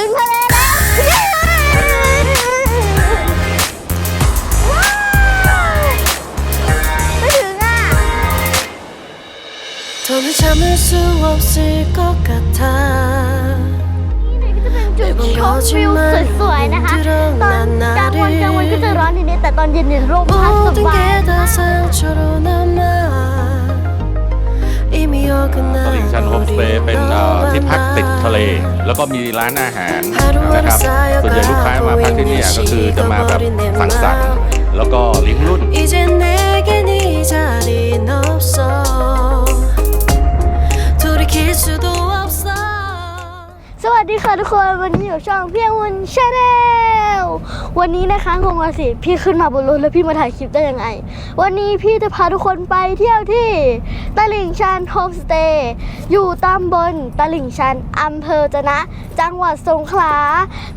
ถึงทะเลแล้วไม่ถึงอะทำให้ฉันไม่สู้ว่าสิก็กระทาจุดชมวิวสวยนะคะ ตอนกลางวันกลางวันก็จะร้อนนิดๆแต่ตอนเย็นเนี่ร่มพัดสบาย ตลิ่งชันโฮมสเตย์เป็นที่พักติดทะเล แล้วก็มีร้านอาหารนะครับส่วนใหญ่ลูกค้ามาพักที่นี่ก็คือจะมาแบบสังสรรค์แล้วก็เลี้ยงรุ่น สวัสดีค่ะทุกคนวันนี้อยู่ช่องเพียงวุนชาแนลวันนี้นะคะงงละสิพี่ขึ้นมาบนรถแล้วพี่มาถ่ายคลิปได้ยังไง วันนี้พี่จะพาทุกคนไปเที่ยวที่ตลิ่งชันโฮมสเตย์อยู่ตำบลตลิ่งชันอำเภอจะนะ จังหวัดสงขลา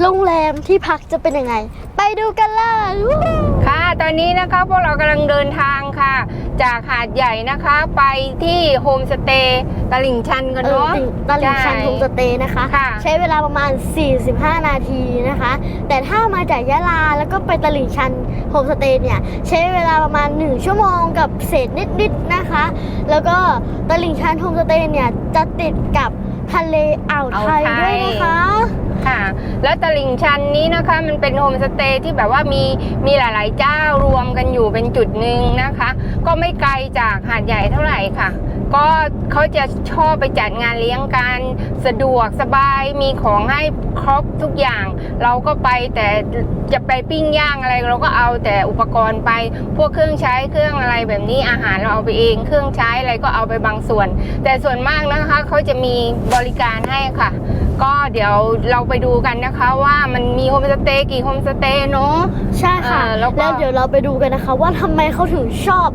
โรงแรมที่พักจะเป็นยังไง ไปดูกันเลยวู้ค่ะตอนนี้นะคะพวกเรากำลังเดินทางค่ะ จากหาดใหญ่นะคะไปที่โฮมสเตย์ตลิ่งชันกันเออเนาะตลิ่งชันโฮมสเตย์นะคะค่ะใช้เวลาประมาณ 45 นาทีนะคะ แต่ถ้ามาจากยะลาแล้วก็ไปตลิ่งชันโฮมสเตย์เนี่ย ใช้เวลาประมาณ 1 ชั่วโมงกับเศษนิดๆนะคะ แล้วก็ตลิ่งชันโฮมสเตย์เนี่ย จะติดกับทะเลอ่าวไทยด้วยนะคะ ค่ะ แล้วตลิ่งชันนี้นะคะมันเป็นโฮมสเตย์ที่แบบว่ามีมีหลาย ๆ เจ้ารวมกันอยู่เป็นจุดหนึ่งนะคะ ก็ไม่ไกลจากหาดใหญ่เท่าไหร่ค่ะ ก็เขาจะชอบไปจัดงานเลี้ยงกันสะดวกสบายมีของให้ครบทุกอย่าง เราก็ไปแต่จะไปปิ้งย่างอะไรเราก็เอาแต่อุปกรณ์ไปพวกเครื่องใช้เครื่องอะไรแบบนี้อาหารเราเอาไปเอง เครื่องใช้อะไรก็เอาไปบางส่วน แต่ส่วนมากนะคะเขาจะมีบริการให้ค่ะ ก็เดี๋ยวเราไปดูกันนะคะว่ามันมีโฮมสเตย์กี่โฮมสเตย์เนาะ ใช่ค่ะเออแล้วก็แล้วเดี๋ยวเราไปดูกันนะคะ ว่าทำไมเขาถึงชอบ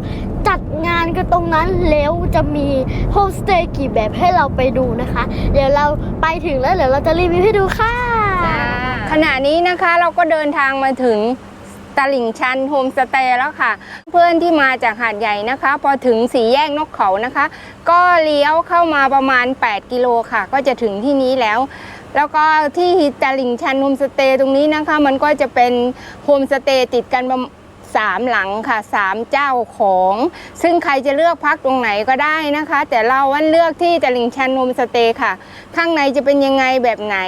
จัดงานกันตรงนั้นแล้วจะมีโฮมสเตย์กี่แบบให้เราไปดูนะคะ เดี๋ยวเราไปถึงแล้วเดี๋ยวเราจะรีวิวให้ดูค่ะ ขณะนี้นะคะเราก็เดินทางมาถึง ตลิ่งชันโฮมสเตย์แล้วค่ะ เพื่อนที่มาจากหาดใหญ่นะคะ พอถึงสีแยกนกเขานะคะ ก็เลี้ยวเข้ามาประมาณ 8 กิโลค่ะ ก็จะถึงที่นี้แล้ว แล้วก็ที่ตลิ่งชันโฮมสเตย์ตรงนี้นะคะ มันก็จะเป็นโฮมสเตย์ติดกันประมาณสามหลังค่ะสามเจ้าของ ซึ่งใครจะเลือกพักตรงไหนก็ได้นะคะ แต่เราวันเลือกที่ตลิ่งชันโฮมสเตย์ค่ะ ข้างในจะเป็นยังไงแบบไหน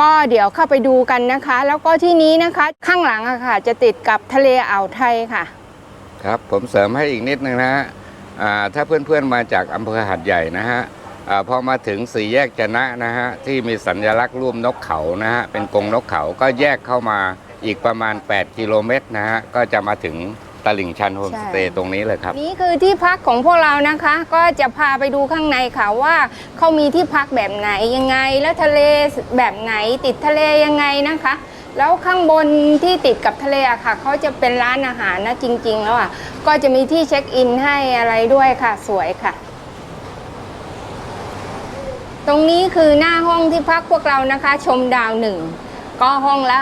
ก็เดี๋ยวเข้าไปดูกันนะคะ แล้วก็ที่นี้นะคะข้างหลังอะค่ะ จะติดกับทะเลอ่าวไทยค่ะ ครับผมเสริมให้อีกนิดนึงนะฮะอ่าถ้าเพื่อนๆมาจากอำเภอหัดใหญ่นะฮะอาพอมาถึงสี่แยกจนะนะฮะที่มีสัญลักษณ์รูปนกเขานะฮะเป็นกรงนกเขาก็แยกเข้ามาอีกประมาณ 8 กิโลเมตรนะฮะก็จะมาถึง ตลิ่งชันโฮมสเตย์ตรงนี้เลยครับ นี่คือที่พักของพวกเรานะคะ ก็จะพาไปดูข้างในค่ะว่าเขามีที่พักแบบไหนยังไง แล้วทะเลแบบไหนติดทะเลยังไงนะคะ แล้วข้างบนที่ติดกับทะเลอะค่ะเขาจะเป็นร้านอาหารนะจริง ๆ แล้วอะก็จะมีที่เช็คอินให้อะไรด้วยค่ะ สวยค่ะตรงนี้คือหน้าห้องที่พักพวกเรานะคะ ชมดาวหนึ่ง ก็ห้องละ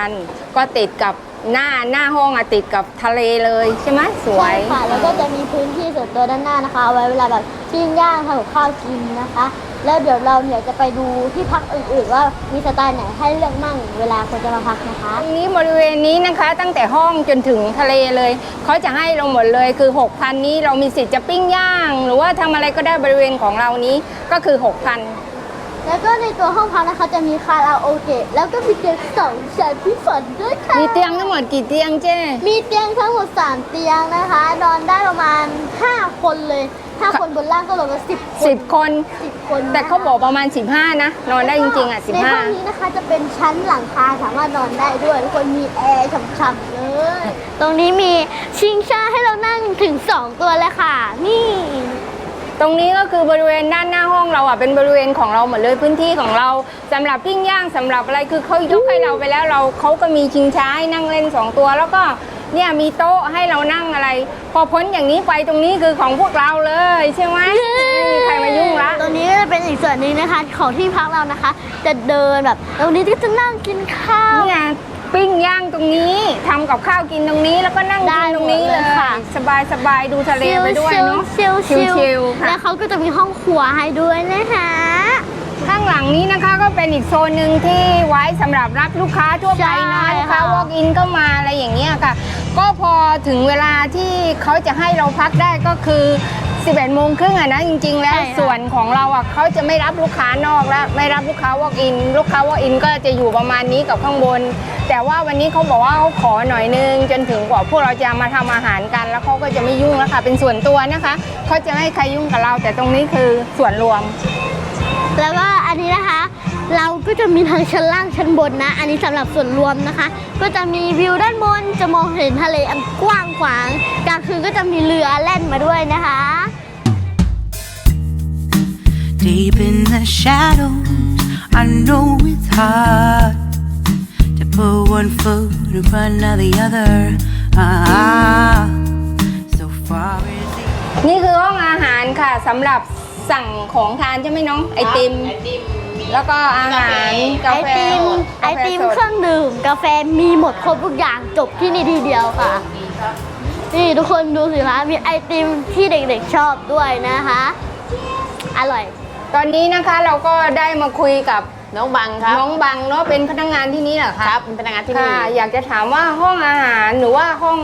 6,000ก็ติดกับหน้าหน้าห้องอะติดกับทะเลเลยใช่ไหมสวใช่ย ค่ะ แล้วก็จะมีพื้นที่ส่วนตัวด้านหน้านะคะเอาไว้เวลาแบบปิ้งย่างทำกับข้าวกินนะคะ แล้วเดี๋ยวเราเนี่ยจะไปดูที่พักอื่นๆ ว่ามีสไตล์ไหนให้เลือกนั่งเวลาคนจะมาพักนะคะ ตรงนี้บริเวณนี้นะคะ ตั้งแต่ห้องจนถึงทะเลเลยเขาจะให้เราหมดเลยคือ 6,000 นี้เรามีสิทธิ์จะปิ้งย่าง หรือว่าทำอะไรก็ได้บริเวณของเรานี้ก็คือ 6,000 แล้วก็ในตัวห้องพักนะคะจะมีคาราโอเกะแล้วก็มีเตียงสองชั้นพี่ฝนด้วยค่ะมีเตียงทั้งหมดกี่เตียงเจ้มีเตียงทั้งหมด3เตียงนะคะ นอนได้ประมาณ5คนเลยถ้าคนบนล่างก็รวมกัน10คน 10 คน10คนนะคะแต่เขาบอกประมาณ 15 นะ นอนได้จริงๆอะในห้องนี้นะคะจะเป็นชั้นหลังคาสามารถนอนได้ด้วยทุกคนมีแอร์ฉ่ำๆเลย ตรงนี้มีชิงช้าให้เรานั่งถึง 2 ตัวเลยค่ะ นี่15 ตรงนี้ก็คือบริเวณด้านหน้าห้องเราอะเป็นบริเวณของเราหมดเลยพื้นที่ของเราสำหรับปิ้งย่างสำหรับอะไรคือเขายกให้เราไปแล้วเราเขาก็มีชิงช้าให้นั่งเล่นสองตัว แล้วก็เนี่ยมีโต๊ะให้เรานั่งอะไร พอพ้นอย่างนี้ไปตรงนี้คือของพวกเราเลยใช่ไหมไม่มีใครมายุ่งละตรงนี้ก็จะเป็นอีกส่วนหนึงนะคะของที่พักเรานะคะ จะเดินแบบตรงนี้ก็จะนั่งกินข้าวเนี่ย ปิ้งย่างตรงนี้ทำกับข้าวกินตรงนี้แล้วก็นั่งได้กินตรงนี้หมดเลเลยยค่ะ สบายสบายๆดูทะเลไปด้วยเนาะ ชิลๆชิลๆชิลๆค่ะ แล้วเขาก็จะมีห้องครัวให้ด้วยนะคะข้างหลังนี้นะคะก็เป็นอีกโซนหนึ่งที่ไว้สำหรับรับลูกค้าทั่วไปใช่นะลูกค้าค่ะ walk in ก็มาอะไรอย่างเงี้ยค่ะ ก็พอถึงเวลาที่เขาจะให้เราพักได้ก็คือ 11โมงครึ่งอะนะจริง ๆ แล้วส่วนของเราอะเขาจะไม่รับลูกค้านอกแล้ว ไม่รับลูกค้า walk in ลูกค้า walk in ก็จะอยู่ประมาณนี้กับข้างบน แต่ว่าวันนี้เขาบอกว่าเขาขอหน่อยนึง จนถึงกว่าพวกเราจะมาทำอาหารกัน แล้วเขาก็จะไม่ยุ่งแล้วค่ะ เป็นส่วนตัวนะคะเขาจะไม่ให้ใครยุ่งกับเรา แต่ตรงนี้คือส่วนรวม แล้วก็อันนี้นะคะ เราก็จะมีทั้งชั้นล่างชั้นบนนะ อันนี้สำหรับส่วนรวมนะคะ ก็จะมีวิวด้านบนจะมองเห็นทะเลอันกว้างขวางกลางคืนก็จะมีเรือแล่นมาด้วยนะคะ Deep in the shadows, I know it's hard to put one foot in front of the other. Ah, so far is it? นี่คือห้องอาหารค่ะสำหรับสั่งของทานใช่ไหมน้องไอติมแล้วก็อาหารไอกาแฟติมไอติมเครื่องดื่ม กาแฟมีหมดครบทุกอย่างจบที่นี่ทีเดียวค่ะ นี่ทุกคนดูสิคะมีไอติมที่เด็กๆชอบด้วยนะคะ อร่อย ตอนนี้นะคะเราก็ได้มาคุยกับน้องบังครับ น้องบังเนาะเป็นพนักงานที่นี่เหรอคะครับเป็นพนักงานที่นี่ค่ะ อยากจะถามว่าห้องอาหารหรือว่าห้อง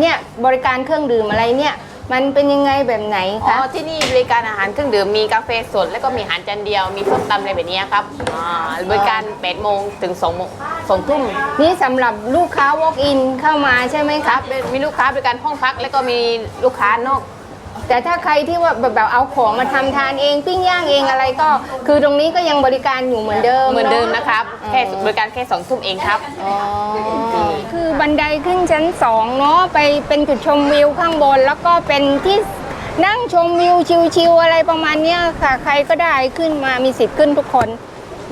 เนี่ยบริการเครื่องดื่มอะไรเนี่ย มันเป็นยังไงแบบไหนอ๋อคะที่นี่บริการอาหารเครื่องดื่มมีกาแฟสดแล้วก็มีอาหารจานเดียว มีส้มตำอะไรแบบนี้ครับอ่าบริการ8โมงถึง2โมง2ทุ่มนี่สำหรับลูกค้า walk in เข้ามาใช่ไหมคคะรับมีลูกค้าบริการห้องพัก แล้วก็มีลูกค้านอก แต่ถ้าใครที่ว่าแบบแบบเอาของมาทำทานเองปิ้งย่างเองอะไรก็ คือตรงนี้ก็ยังบริการอยู่เหมือนเดิมเหมือนเดิมานะครับ แค่บริการแค่2ทุ่มเองครับคือบันไดขึ้นชั้นสองเนาะไปเป็นจุดชมวิวข้างบน แล้วก็เป็นที่นั่งชมวิวชิวๆอะไรประมาณเนี้ยค่ะ ใครก็ได้ขึ้นมามีสิทธิ์ขึ้นทุกคน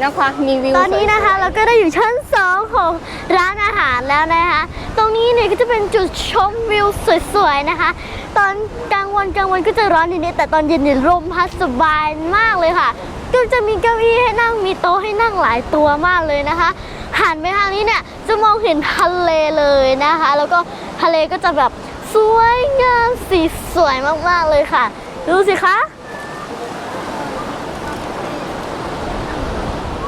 นะคะมีวิวตอนนี้นะคะเราก็ได้อยู่ชั้น 2 ของร้านอาหารแล้วนะคะ ตรงนี้เนี่ยก็จะเป็นจุดชมวิวสวยๆนะคะ ตอนกลางวันกลางวันก็จะร้อนนิดๆแต่ตอนเย็นเนี่ยลมพัดสบายมากเลยค่ะ ก็จะมีเก้าอี้ให้นั่งมีโต๊ะให้นั่งหลายตัวมากเลยนะคะหันไปทางนี้เนี่ยจะมองเห็นทะเลเลยนะคะ แล้วก็ทะเลก็จะแบบสวยงามสีสวยมากๆเลยค่ะ ดูสิคะ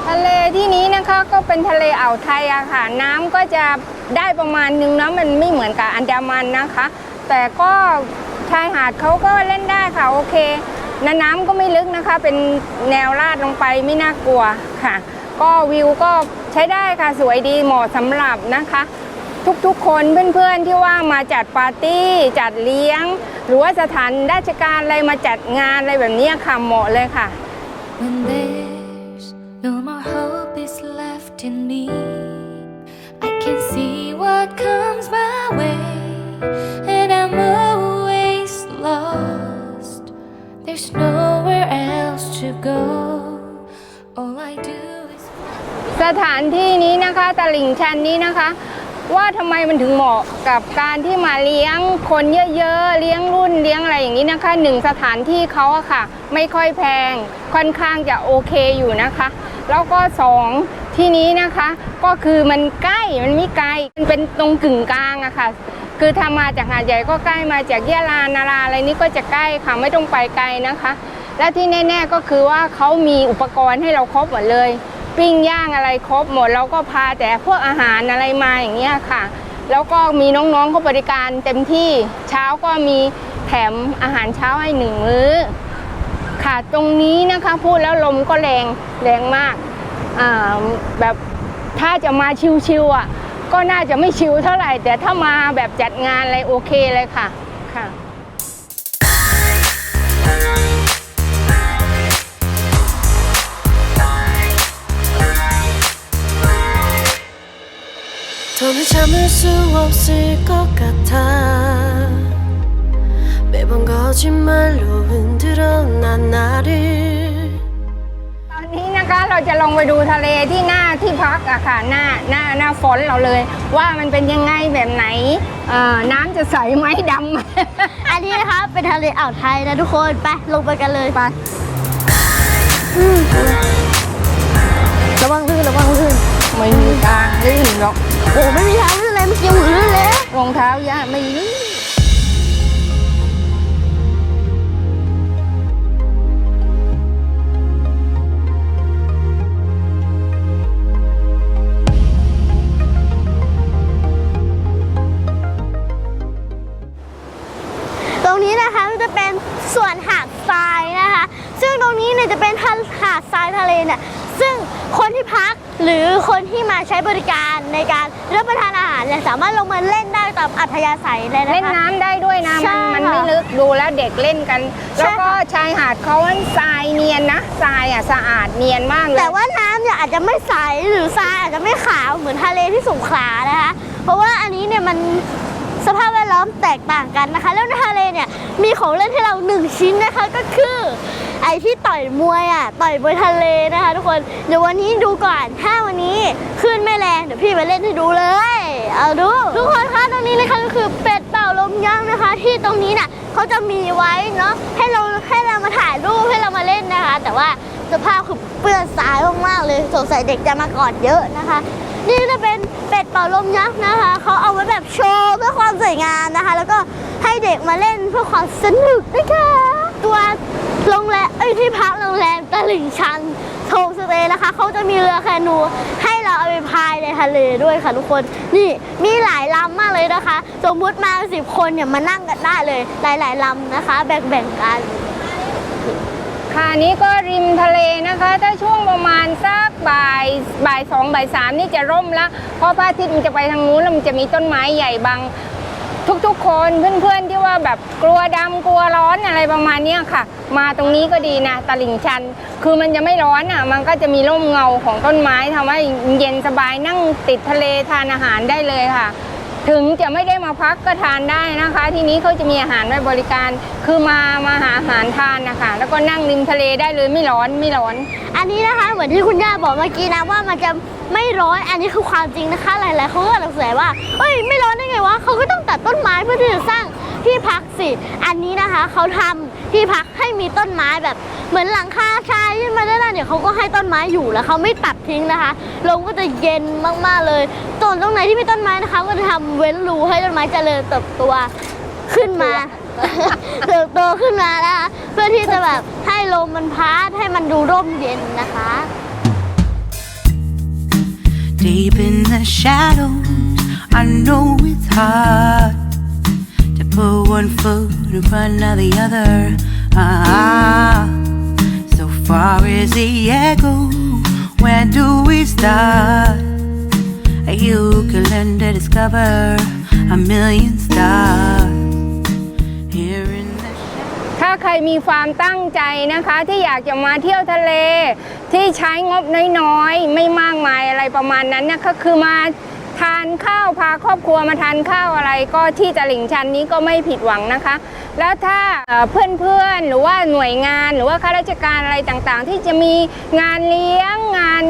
ทะเลที่นี้นะคะก็เป็นทะเลอ่าวไทยอะค่ะ น้ำก็จะได้ประมาณนึงนะมันไม่เหมือนกับอันดามันนะคะ แต่ก็ชายหาดเขาก็เล่นได้ค่ะโอเคนะน้ำก็ไม่ลึกนะคะ เป็นแนวลาดลงไปไม่น่ากลัวค่ะ ก็วิวก็ใช้ได้ค่ะสวยดีเหมาะสำหรับนะคะ ทุกๆคนเพื่อนๆที่ว่ามาจัดปาร์ตี้จัดเลี้ยง หรือว่าสถานราชการอะไรมาจัดงานอะไรแบบนี้ค่ะเหมาะเลยค่ะ When there's no more left in me, I can see what comes my way, and I'm always lost. There's nowhere else to go. All I do is. สถานที่นี้นะคะตลิ่งชันนี้นะคะ ว่าทำไมมันถึงเหมาะกับการที่มาเลี้ยงคนเยอะๆเลี้ยงรุ่นเลี้ยงอะไรอย่างนี้นะคะหนึ่งสถานที่เขาอะค่ะ ไม่ค่อยแพงค่อนข้างจะโอเคอยู่นะคะ แล้วก็สอง ที่นี้นะคะก็คือมันใกล้มันไม่ไกลมันเป็นตรงกึ่งกลางอะค่ะ คือถ้ามาจากหาดใหญ่ก็ใกล้มาจากยะลานาราอะไรนี้ก็จะใกล้ค่ะไม่ต้องไปไกลนะคะ และที่แน่ ๆก็คือว่าเขามีอุปกรณ์ให้เราครบหมดเลย ปิ้งย่างอะไรครบหมดเราก็พาแต่พวกอาหารอะไรมาอย่างเงี้ยค่ะ แล้วก็มีน้องๆเขาบริการเต็มที่เช้าก็มีแถมอาหารเช้าให้หนึ่งมื้อค่ะตรงนี้นะคะพูดแล้วลมก็แรงแรงมาก แบบถ้าจะมาชิวๆอ่ะก็น่าจะไม่ชิวเท่าไหร่ แต่ถ้ามาแบบจัดงานอะไรโอเคเลยค่ะค่ะ 더는 참을 수 없을 것 같아 매번 거짓말로 흔들어 난 나를 ตอ นนี้นะคะ เราจะลงไปดูทะเลที่หน้าที่พักอะค่ะหน้าหน้าหน้าฝนเราเลย ว่ามันเป็นยังไงแบบไหนเอ่อน้ำจะใสไหมดำไหม อันนี้นะคะเป็นทะเลอ่าวไทยนะทุกคนไปลงไปกันเลยไประวังลื่นระวังลื่นไม่มีทางลื่นหรอกโอ้ไม่มีทางลื่นเลยเมื่อกี้หมุนลื่นเลยรองเท้ายะไม่ลื่น หรือคนที่มาใช้บริการในการรับประทานอาหารเนี่ยสามารถลงมาเล่นได้ตามอัธยาศัยเลยนะคะ เล่นน้ำได้ด้วยนะใช่มันมันค่ะไม่ลึกดูแล้วเด็กเล่นกัน ใช่แล้วก็ค่ะ ชายหาดเขาอันทรายเนียนนะทรายอะสะอาดเนียนมากเลย แต่ว่าน้ำเนี่ยอาจจะไม่ใสหรือทรายอาจจะไม่ขาวเหมือนทะเลที่สงขลานะคะ เพราะว่าอันนี้เนี่ยมันสภาพแวดล้อมแตกต่างกันนะคะ แล้วในทะเลเนี่ยมีของเล่นให้เราหนึ่งชิ้นนะคะก็คือ ไอที่ต่อยมวยอะ ต่อยบนทะเลนะคะ ทุกคน เดี๋ยววันนี้ดูก่อน ถ้าวันนี้ขึ้นไม่แรง เดี๋ยวพี่ไปเล่นให้ดูเลย เอาดู ทุกคนคะตรงนี้นะคะก็คือเป็ดเป่าลมยักษ์นะคะ ที่ตรงนี้น่ะเขาจะมีไว้เนาะ ให้เราให้เรามาถ่ายรูปให้เรามาเล่นนะคะ แต่ว่าสภาพคือเปื้อนทรายมากๆเลยสงสัยเด็กจะมากอดเยอะนะคะ นี่จะเป็นเป็ดเป่าลมยักษ์นะคะเขาเอาไว้แบบโชว์เพื่อความสวยงามนะคะ แล้วก็ให้เด็กมาเล่นเพื่อความสนุกนะคะ ตัว โรงแรมเอ้ยที่พักโรงแรมตลิ่งชันโฮมสเตย์นะคะเขาจะมีเรือแคนูให้เราเอาไปพายในทะเลด้วยค่ะทุกคน นี่มีหลายลำมากเลยนะคะ สมมุติมาสิบคนเนี่ยมานั่งกันได้เลย หลายๆลำนะคะ แบ่งๆกัน ค่ะนี้ก็ริมทะเลนะคะ ถ้าช่วงประมาณสักบ่ายบ่ายสองบ่ายสามนี่จะร่มละเพราะพระอาทิตย์มันจะไปทางนู้นแล้วมันจะมีต้นไม้ใหญ่บัง ทุกๆ คนเพื่อนๆที่ว่าแบบกลัวดำกลัวร้อนอะไรประมาณเนี้ยค่ะ มาตรงนี้ก็ดีนะตลิ่งชัน คือมันจะไม่ร้อนอะ มันก็จะมีร่มเงาของต้นไม้ทำให้เย็นสบายนั่งติดทะเลทานอาหารได้เลยค่ะ ถึงจะไม่ได้มาพักก็ทานได้นะคะ ที่นี้เขาจะมีอาหารไว้บริการ คือมามาหาอาหารทานนะคะแล้วก็นั่งริมทะเลได้เลยไม่ร้อนไม่ร้อน อันนี้นะคะเหมือนที่คุณย่าบอกเมื่อกี้นะว่ามันจะไม่ร้อนอันนี้คือความจริงนะคะ หลายๆเขาก็สงสัยว่าเอ้ยไม่ร้อนได้ไงวะเขาก็ต้องตัดต้นไม้เพื่อที่จะสร้าง ที่พักสิ อันนี้นะคะเขาทำที่พักให้มีต้นไม้แบบ เหมือนหลังคาชายขึ้นมาได้านล่างเนี่ยเขาก็ให้ต้นไม้อยู่แล้วเขาไม่ตัดทิ้งนะคะลมก็จะเย็นมากๆเลยส่วนตรงไหนที่มีต้นไม้นะคะ ก็จะทำเว้นรูให้ต้นไม้เจริญเติบโตขึ้นมาเติบโตขึ้นมานะคะเพื่อที่จะแบบให้ลมมันพัดให้มันดูร่มเย็นนะคะ Deep in the shadows, I know it's hard put one foot in front of the other. Ah, so far as the echo, where do we start? You can learn to discover a million stars here in the ถ้าใครมีความตั้งใจนะคะที่อยากจะมาเที่ยวทะเล ที่ใช้งบน้อยๆ ไม่มากมายอะไรประมาณนั้นนะคะคือมา ทานข้าวพาครอบครัวมาทานข้าวอะไรก็ที่ตลิ่งชันนี้ก็ไม่ผิดหวังนะคะ แล้วถ้าเพื่อนๆหรือว่าหน่วยงานหรือว่าข้าราชการอะไรต่างๆ ที่จะมีงานเลี้ยงงาน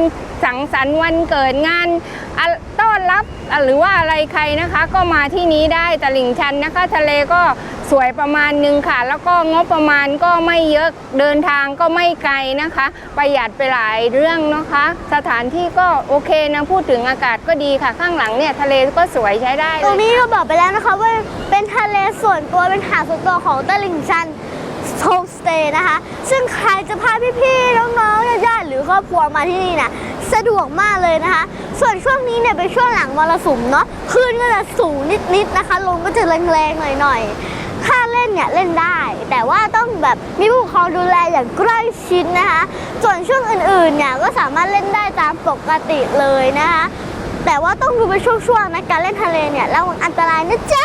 สังสรรค์วันเกิดงานอ ต้อนรับหรือว่าอะไรใครนะคะ ก็มาที่นี้ได้ตลิ่งชันนะคะ ทะเลก็สวยประมาณนึงค่ะ แล้วก็งบประมาณก็ไม่เยอะเดินทางก็ไม่ไกลนะคะ ประหยัดไปหลายเรื่องนะคะ สถานที่ก็โอเคนะพูดถึงอากาศก็ดีค่ะ ข้างหลังเนี่ยทะเลก็สวยใช้ได้ตเลรงนี้เราบอกไปแล้วนะคะว่าเป็นทะเลส่วนตัวเป็นหาดส่วนตัวของตลิ่งชัน โฮมสเตย์นะคะ ซึ่งใครจะพาพี่ๆน้องๆญาติๆหรือครอบครัวมาที่นี่นะสะดวกมากเลยนะคะ ส่วนช่วงนี้เนี่ยเป็นช่วงหลังมรสุมเนาะคลื่นก็จะสูงนิดๆนะคะลมก็จะแรงๆหน่อยๆค่าเล่นเนี่ยเล่นได้ แต่ว่าต้องแบบมีผู้ปกครองดูแลอย่างใกล้ชิดนะคะ ส่วนช่วงอื่นๆเนี่ยก็สามารถเล่นได้ตามปกติเลยนะคะแต่ว่าต้องดูเป็นช่วงๆนะการเล่นทะเลเนี่ยระวังอันตรายนะจ๊ะ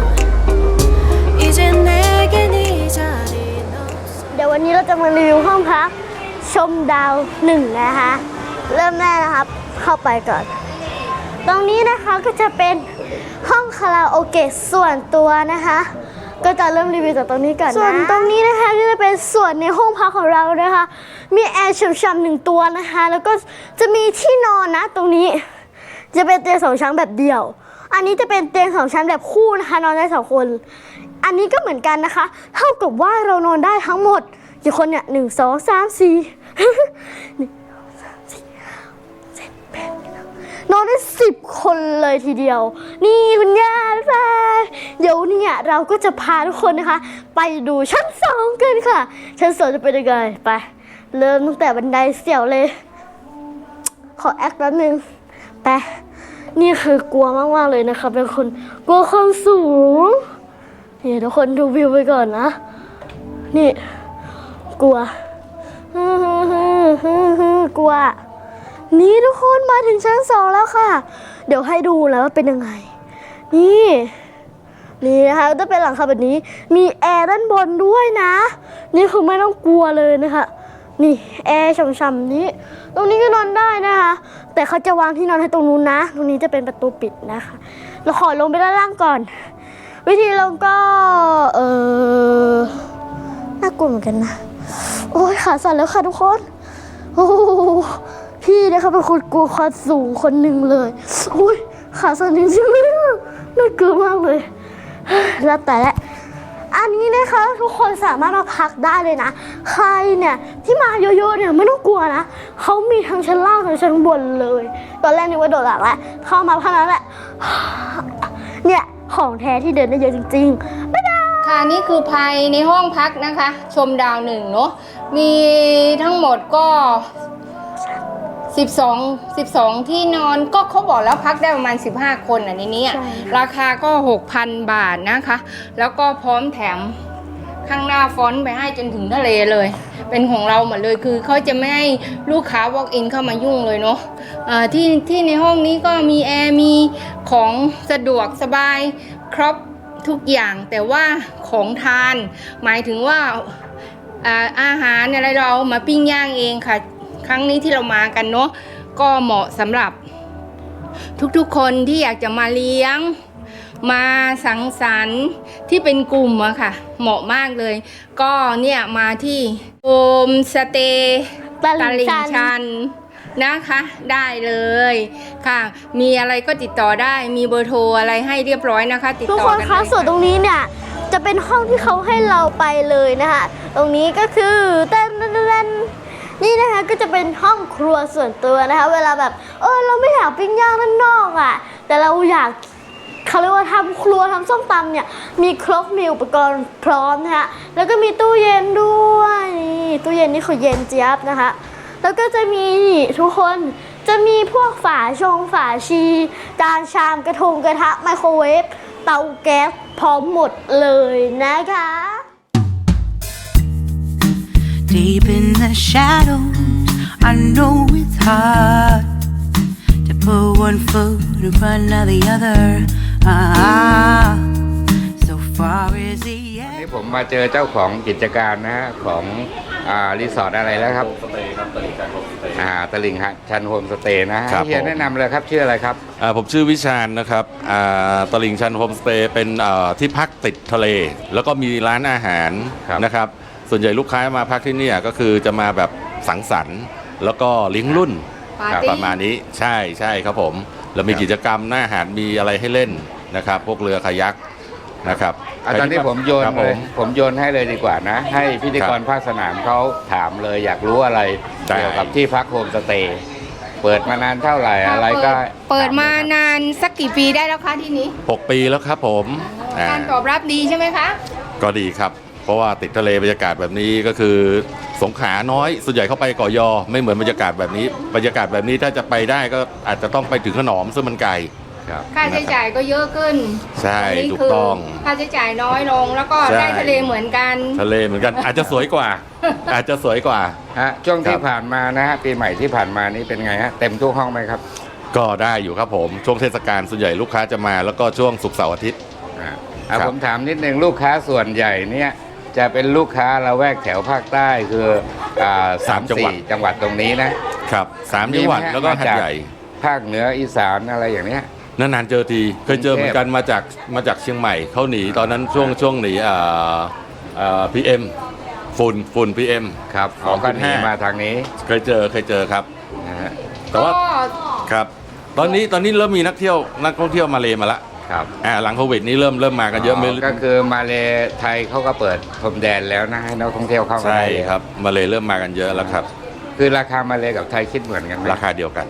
ววันนี้เราจะมารีวิวห้องพักชมดาวหนึ่งนะคะ เริ่มแรกนะครับเข้าไปก่อน ตรงนี้นะคะก็จะเป็นห้องคาราโอเกะส่วนตัวนะคะ ก็จะเริ่มรีวิวจากตรงนี้ก่อนนะส่วนตรงนี้นะคะก็จะเป็นส่วนในห้องพักของเรานะคะ มีแอร์ช่ำๆหนึ่งตัวนะคะ แล้วก็จะมีที่นอนนะตรงนี้ จะเป็นเตียงสองชั้นแบบเดี่ยว อันนี้จะเป็นเตียงสองชั้นแบบคู่นะคะ นอนได้สองคน อันนี้ก็เหมือนกันนะคะ เท่ากับว่าเรานอนได้ทั้งหมด กี่คนเนี่ยหนึ่งสองสามสี่หนึ่งสองสามสี่เจ็ดแปดเก้านนได้สิบคนเลยทีเดียว นี่คุณย่าบ๊ายบายเดี๋ยวเนี่ยเราก็จะพาทุกคนนะคะ ไปดูชั้นสองกันค่ะ ชั้นสองจะเป็นยังไงไป เริ่มตั้งแต่บันไดเสี่ยวเลย ขอแอคแป๊บนึงไปนี่คือกลัวมากๆเลยนะคะเป็นคนกลัวความสูงนี่ทุกคนดูวิวไปก่อนนะ นี่ กลัวกลัว นี่ทุกคนมาถึงชั้นสองแล้วค่ะ เดี๋ยวให้ดูแล้วว่าเป็นยังไง นี่ นี่นะคะจะเป็นหลังคาแบบนี้ มีแอร์ด้านบนด้วยนะ นี่คือไม่ต้องกลัวเลยนะคะนี่แอร์ช่ำๆนี้ ตรงนี้ก็นอนได้นะคะ แต่เขาจะวางที่นอนให้ตรงนู้นนะ ตรงนี้จะเป็นประตูปิดนะคะ เราขอลงไปด้านล่างก่อน วิธีลงก็ เออน่ากลัวเหมือนกันนะ โอ้ยขาสั่นแล้วค่ะทุกคน โอ้โหพี่นะคะเป็นคนกลัวความสูงคนหนึ่งเลยโอ้ยขาสั่นจริงๆน่ากลัวมากเลยแล้วแต่ละอันนี้นะคะทุกคนสามารถมาพักได้เลยนะ ใครเนี่ยที่มาเยอะๆเนี่ยไม่ต้องกลัวนะเขามีทั้งชั้นล่างทั้งชั้นบนเลย ตอนแรกนึกว่าโดดหลังแล้วเข้ามาเท่านั้นแหละเนี่ยของแท้ที่เดินได้เยอะจริงๆบ๊ายบาย ค่ะนี่คือภายในห้องพักนะคะ ชมดาวหนึ่งเนาะมีทั้งหมดก็ 12 12 ที่นอนก็เขาบอกแล้วพักได้ประมาณ 15 คนอะในนี้อะใช่ ราคาก็ 6,000 บาทนะคะ แล้วก็พร้อมแถมข้างหน้าฟอนต์ไปให้จนถึงทะเลเลย เป็นของเราหมดเลยคือเขาจะไม่ให้ลูกค้า walk in เข้ามายุ่งเลยเนาะอ่าที่ที่ในห้องนี้ก็มีแอร์มีของสะดวกสบายครบ ทุกอย่างแต่ว่าของทาน หมายถึงว่าอาหารอะไรเรามาปิ้งย่างเองค่ะ ครั้งนี้ที่เรามากันเนาะก็เหมาะสำหรับทุกๆคนที่อยากจะมาเลี้ยง มาสังสรรค์ที่เป็นกลุ่มอะค่ะ เหมาะมากเลย ก็เนี่ยมาที่โฮมสเตย์ตลิ่งชันชั นนะคะได้เลยค่ะ มีอะไรก็ติดต่อได้มีเบอร์โทรอะไรให้เรียบร้อยนะคะ ติดทุกต่อคนกันคะเลยส่วนตรงนี้เนี่ย จะเป็นห้องที่เขาให้เราไปเลยนะคะ ตรงนี้ก็คือเต้นเต้นเต้นนี่นะคะก็จะเป็นห้องครัวส่วนตัวนะคะ เวลาแบบเออเราไม่อยากปิ้งย่างด้านนอกอะ่ะ แต่เราอยากเขาเรียกว่าทำครัวทำส้มตำเนี่ย มีครบมีอุปกรณ์พร้อมนะคะแล้วก็มีตู้เย็นด้วยนี่ตู้เย็นนี่คือเย็นเจี๊ยบนะคะ แล้วก็จะมีนี่ทุกคนจะมีพวกฝาชงฝาชีจานชามกระทงกระทะไมโครเวฟเตาแก๊สพร้อมหมดเลยนะคะ Deep in the shadows, I know it's hard to put one foot in front of the other. Ah, so far is the วันนี้ end. ผมมาเจอเจ้าของกิจการนะฮะของ อ่ารีสอร์ทอะไรแล้วครับสเตย์ครับตลิ่งชันโฮมสเตย์อ่าตลิ่งฮะชันโฮมสเตย์นะฮะครับให้เฮียผม แนะนำเลยครับชื่ออะไรครับ อ่าผมชื่อวิชาญนะครับอ่าตลิ่งชันโฮมสเตย์เป็นอ่าที่พักติดทะเล แล้วก็มีร้านอาหารครับ นะครับ ส่วนใหญ่ลูกค้ามาพักที่เนี่ยก็คือจะมาแบบสังสรรค์ แล้วก็เลี้ยงรุ่นปาร์ครับตี้ ประมาณนี้ใช่ใช่ครับผม แล้วมีกิจกรรมหน้าอาหารมีอะไรให้เล่นนะครับ พวกเรือคายัก นะครับอะตอนนี้ผมโยนครับเลผยม ผมโยนให้เลยดีกว่านะ ให้พิธีกรครับภาคสนามเขาถามเลยอยากรู้อะไรได้ เกี่ยวกับที่พักโฮมสเตย์เปิดมานานเท่าไหร่อะไรก็เปิดมาถเลยครับนานสักกี่ปีได้แล้วคะที่นี้6ปีแล้วครับผมอ่าการตอบรับดีใช่ไหมคะ ก็ดีครับ เพราะว่าติดทะเลบรรยากาศแบบนี้ก็คือสงขลาน้อยส่วนใหญ่เข้าไปเก่อยอ ไม่เหมือนบรรยากาศแบบนี้ บรรยากาศแบบนี้ถ้าจะไปได้ก็อาจจะต้องไปถึงขนอมซึ่งมันไกล ครับค่าใช้จ่ายก็เยอะขึ้นใช่นนี้ถูกคืต้อง ค่าใช้จ่ายน้อยลง แล้วก็ใช่ ได้ทะเลเหมือนกัน ทะเลเหมือนกันอาจจะสวยกว่า อาจจะสวยกว่า ฮะช่วงที่ครับ ผ่านมานะฮะปีใหม่ที่ผ่านมานี่เป็นไงฮะเต็มทุกห้องไหมครับก็ได้อยู่ครับผมช่วงเทศกาลส่วนใหญ่ลูกค้าจะมาแล้วก็ช่วงศุกร์เสาร์อาทิตย์ อ่าอะครับผมถามนิดนึงลูกค้าส่วนใหญ่เนี่ยจะเป็นลูกค้าละแวกแถวภาคใต้คืออ่าสามสี่จังหวัดตรงนี้นะ ครับสามจังหวัดมีไมฮะแล้วก็มาหัดจาก ใหญ่ ภาคเหนืออีสานอะไรอย่างเนี้ย นานๆเจอทีเคยเจอเหมือนกันมาจากมาจากเชียงใหม่เขาหนีตอนนั้นช่วงช่วงหนีอ่าอ่าพีเอ็มฝุ่นฝุ่นพีเอ็มครับสองก็จุดหนีห้ามาทางนี้เคยเจอเคยเจอครับนะฮะแต่ว่าก็ครับ ตอนนี้ตอนนี้เริ่มมีนักเที่ยวนักท่องเที่ยวมาเลมาละครับอ่าหลังโควิดนี้เริ่มเริ่มมากันเยอะไม่ก็คือมาเลไทยเขาก็เปิดพรมแดนแล้วนะให้นักท่องเที่ยวเข้ามาใช่ได้ครับมาเลยเริ่มมากันเยอะแล้วครับ คือราคามาเลกับไทยคิดเหมือนกันไหมราคาเดียวกัน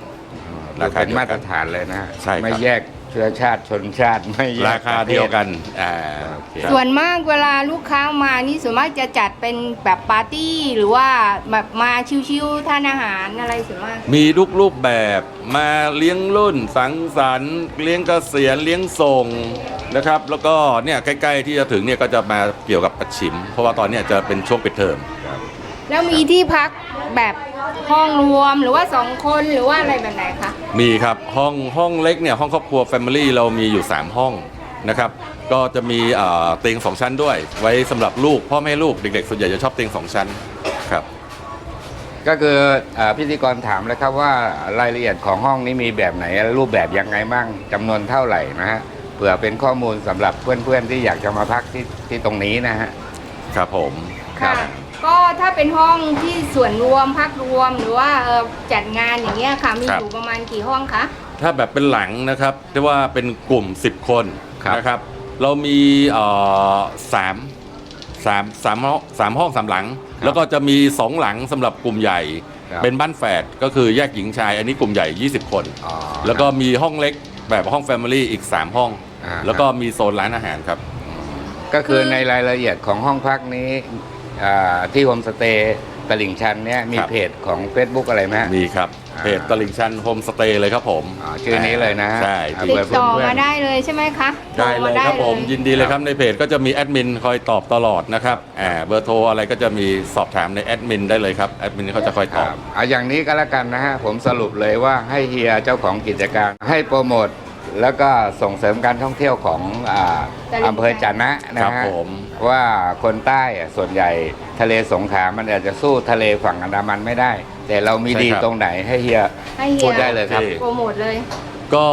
ราราคาคาเป็นเดียวกันมาตรฐานเลยนะฮะใช่ครับ ไม่แยกเชื้อชาติชนชาติไม่แยกราคาเดียวกันอ่าโอเคส่วนมากเวลาลูกค้ามานี่ส่วนมากจะจัดเป็นแบบปาร์ตี้ หรือว่าแบบมาชิวๆทานอาหารอะไรส่วนมาก มีทุกรูปแบบมาเลี้ยงรุ่นสังสรรค์เลี้ยงเกษียณเลี้ยงส่งนะครับ แล้วก็เนี่ยใกล้ ๆ ที่จะถึงเนี่ยก็จะมาเกี่ยวกับปัดฉิม เพราะว่าตอนเนี้ยจะเป็นช่วงปิดเทอม แล้วมีที่พักแบบห้องรวมหรือว่าสองคนหรือว่าอะไรแบบไหนคะ มีครับห้องห้องเล็กเนี่ยห้องครอบครัว Family เรามีอยู่ 3 ห้องนะครับก็จะมีเอ่อเตียงสองชั้นด้วย ไว้สำหรับลูกพ่อแม่ลูกเด็กๆ ส่วนใหญ่จะชอบเตียงสองชั้นครับก็คือเอ่อพิธีกรถามแล้วครับว่ารายละเอียดของห้องนี้มีแบบไหน รูปแบบยังไงบ้างจำนวนเท่าไหร่นะฮะเผื่อเป็นข้อมูลสำหรับเพื่อนๆที่อยากจะมาพักที่ที่ตรงนี้นะฮะ ครับผมครับ ก็ถ้าเป็นห้องที่ส่วนรวมพักรวมหรือว่าเอ่อจัดงานอย่างเงี้ยค่ะ มีอยู่ประมาณกี่ห้องคะ ถ้าแบบเป็นหลังนะครับเรียกว่าเป็นกลุ่ม 10 คนครับ นะครับ เรามีเอ่อสามสามสามห้องสามห้องสามหลัง แล้วก็จะมีสองหลังสำหรับกลุ่มใหญ่ ครับ เป็นบ้านแฝดก็คือแยกหญิงชาย อันนี้กลุ่มใหญ่ 20 คน อ๋อ แล้วก็มีห้องเล็กแบบห้องแฟมิลี่อีก 3 ห้อง อ่า แล้วก็มีโซนร้านอาหารครับ ก็คือในรายละเอียดของห้องพักนี้อ่า ที่โฮมสเตย์ตลิ่งชันเนี่ยมีครับ เพจของ Facebook อะไรไหมฮะ มีครับอ่า เพจตลิ่งชันโฮมสเตย์เลยครับผมอ๋อชื่อนี้เลยนะฮะใช่เอาติเบดอร์ต่อเพื่อนๆ มาได้เลยใช่ไหมคะได้โทเลยมาครับผมเลยยินดีเลยครับในเพจก็จะมีแอดมินคอยตอบตลอดนะครับอ่าเบอร์โทรอะไรก็จะมีสอบถามในแอดมินได้เลยครับแอดมินเขาจะคอยคตอรับบ เอาอย่างนี้ก็แล้วกันนะฮะ ผมสรุปเลยว่าให้เฮียเจ้าของกิจการ ให้โปรโมท แล้วก็ส่งเสริมการท่องเที่ยวของอ่าตลิ่งชันอำเภอจะนะนะครับฮะผม ว่าคนใต้อะส่วนใหญ่ทะเลสงขลามันอาจจะสู้ทะเลฝั่งอันดามันไม่ได้ แต่เรามีดีตรงไหนให้เฮีย ให้เฮีพูยดได้เลยครับ โปรโมทเลย ก็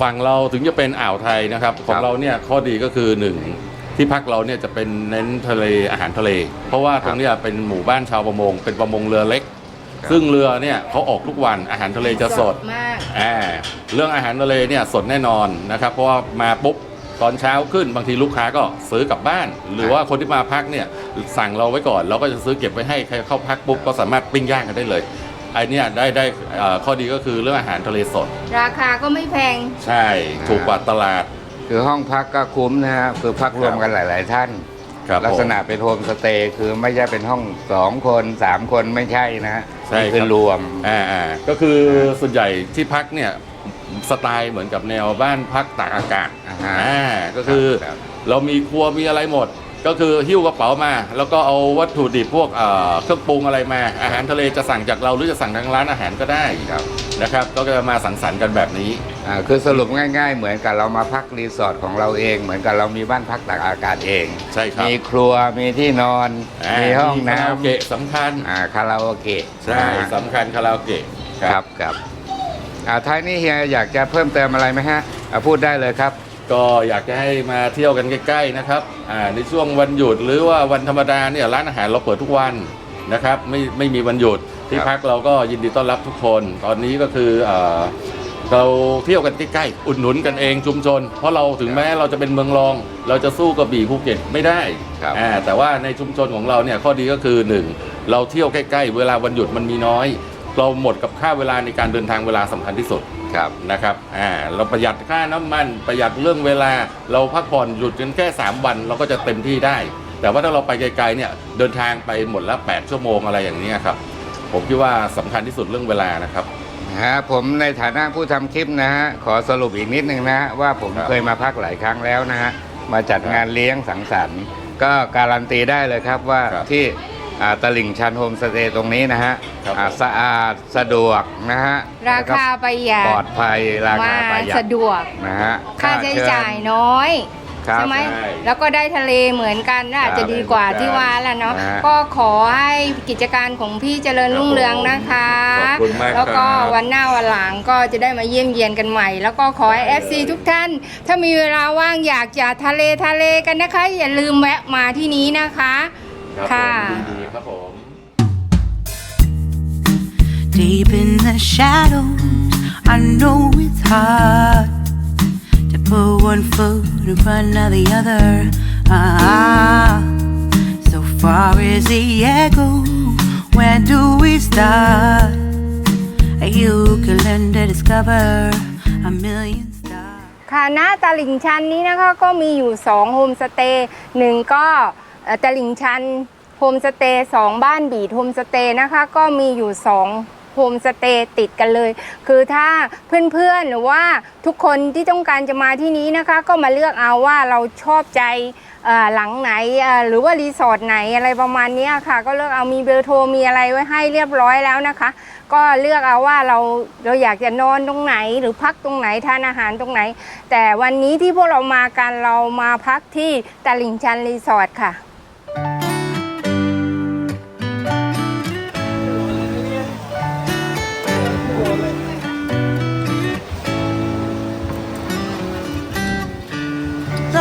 ฝั่งเราถึงจะเป็นอ่าวไทยนะครับ ของเราเนี่ยข้อดีก็คือหนึ่งที่พักเราเนี่ยจะเป็นเน้นทะเลอาหารทะเล เพราะว่าตรงเนี้ยเป็นหมู่บ้านชาวประมง เป็นประมงเรือเล็กครับ ซึ่งเรือเนี่ยเขาออกทุกวันอาหารทะเลจะสดมากอ่าเรื่องอาหารทะเลเนี่ยสดแน่นอนนะครับเพราะว่ามาปุ๊บตอนเช้าขึ้นบางทีลูกค้าก็ซื้อกลับบ้าน หรือว่าคนที่มาพักเนี่ยสั่งเราไว้ก่อน เราก็จะซื้อเก็บไว้ให้ใครเข้าพักปุ๊บก็สามารถปิ้งย่างกันได้เลยไอเนี่ยได้ได้เอ่อข้อดีก็คือเรื่องอาหารทะเลสด ราคาก็ไม่แพง ใช่ถูกกว่าตลาด คือห้องพักก็คุ้มนะฮะคือพักรวมกันหลาย ๆ ท่าน ครับลักษณะผมเป็นโฮมสเตย์คือไม่ใช่เป็นห้องสองคนสามคนไม่ใช่นะฮะใช่นี่คือครับ รวม อ่าอ่าก็คือส่วนใหญ่ที่พักเนี่ยสไตล์เหมือนกับแนวบ้านพักตากอากาศอ่าฮะอ่าก็คือ ครับ เรามีครัวมีอะไรหมด ก็คือหิ้วกระเป๋ามา แล้วก็เอาวัตถุดิบพวกเอ่อเครื่องปรุงอะไรมา อาหารทะเลจะสั่งจากเราหรือจะสั่งทางร้านอาหารก็ได้ครับนะครับ ก็จะมาสังสรรค์กันแบบนี้ อ่าคือสรุปง่ายๆ เหมือนกับเรามาพักรีสอร์ทของเราเอง เหมือนกับเรามีบ้านพักตากอากาศเอง ใช่ครับมีครัวมีที่นอนามีห้องคาราโอน้ำเกะสำคัญอ่าคาราโอเกะใช่นะฮะสำคัญคาราโอเกะครับครับอ่าท้ายนี้เฮียอยากจะเพิ่มเติมอะไรไหมฮะอ่าพูดได้เลยครับ ก็อยากจะให้มาเที่ยวกันใกล้ๆนะครับอ่าในช่วงวันหยุดหรือว่าวันธรรมดาเนี่ยร้านอาหารเราเปิดทุกวันนะครับไม่ไม่มีวันหยุดที่ครับพักเราก็ยินดีต้อนรับทุกคน ตอนนี้ก็คือเอ่อเราเที่ยวกันใกล้ๆอุดหนุนกันเองชุมชน เพราะเราถึงแม้เราจะเป็นเมืองรอง เราจะสู้กระบี่ภูเก็ตไม่ได้ครับอ่าแต่ว่าในชุมชนของเราเนี่ยข้อดีก็คือหนึ่งเราเที่ยวใกล้ๆ เวลาวันหยุดมันมีน้อย เราหมดกับค่าเวลาในการเดินทางเวลาสำคัญที่สุดครับนะครับอ่าเราประหยัดค่าน้ำมันประหยัดเรื่องเวลา เราพักผ่อนหยุดกันแค่ 3 วันเราก็จะเต็มที่ได้ แต่ว่าถ้าเราไปไกลๆเนี่ยเดินทางไปหมดละ8ชั่วโมงอะไรอย่างเนี้ยครับ ผมคิดว่าสำคัญที่สุดเรื่องเวลานะครับ ฮะผมในฐานะผู้ทำคลิปนะฮะขอสรุปอีกนิดนึงนะฮะว่าผมครับเคยมาพักหลายครั้งแล้วนะฮะมาจัดงานเลี้ยงสังสรรค์ ก็การันตีได้เลยครับว่าครับ ที่อ่า ตลิ่งชันโฮมสเตย์ตรงนี้นะฮะครับอ่าสะอาดสะดวกนะฮะราคาประหยัปลดอดภัยรามาคาประหยัดสะดวกนะฮะค่าใช้เชิญจ่ายน้อยครับใช่ไหมใช่แล้วก็ได้ทะเลเหมือนกันน่าครับจะดีกว่าที่ว่าแหละเนาะนะฮะก็ขอให้กิจการของพี่เจริญรุ่งเรืองนะคะขอบคุณมากแล้วก็ครับวันหน้าวันหลังก็จะได้มาเยี่ยมเยียนกันใหม่ แล้วก็ขอให้ FC ทุกท่าน ถ้ามีเวลาว่างอยากจะทะเลทะเลกันนะคะ อย่าลืมแวะมาที่นี้นะคะ ครับค่ะ ผมยินดีครับผม Deep in the shadows, I know it's hard to put one foot in front of the other. Ah, so far as the echo, where do we start? You can learn to discover a million stars. ค่ะณตลิ่งชันนี้นะคะก็มีอยู่2โฮมสเตย์หนึ่งก็เอ่อ ตลิ่งชันโฮมสเตย์สองบ้านบีดโฮมสเตย์นะคะ ก็มีอยู่2โฮมสเตย์ติดกันเลย คือถ้าเพื่อนๆหรือว่าทุกคนที่ต้องการจะมาที่นี้นะคะ ก็มาเลือกเอาว่าเราชอบใจหลังไหนหรือว่ารีสอร์ทไหนอะไรประมาณนี้ค่ะ ก็เลือกเอามีเบอร์โทรมีอะไรไว้ให้เรียบร้อยแล้วนะคะ ก็เลือกเอาว่าเราเราอยากจะนอนตรงไหน หรือพักตรงไหนทานอาหารตรงไหน แต่วันนี้ที่พวกเรามากันเรามาพักที่ตลิ่งชันรีสอร์ทค่ะ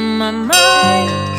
on my mind.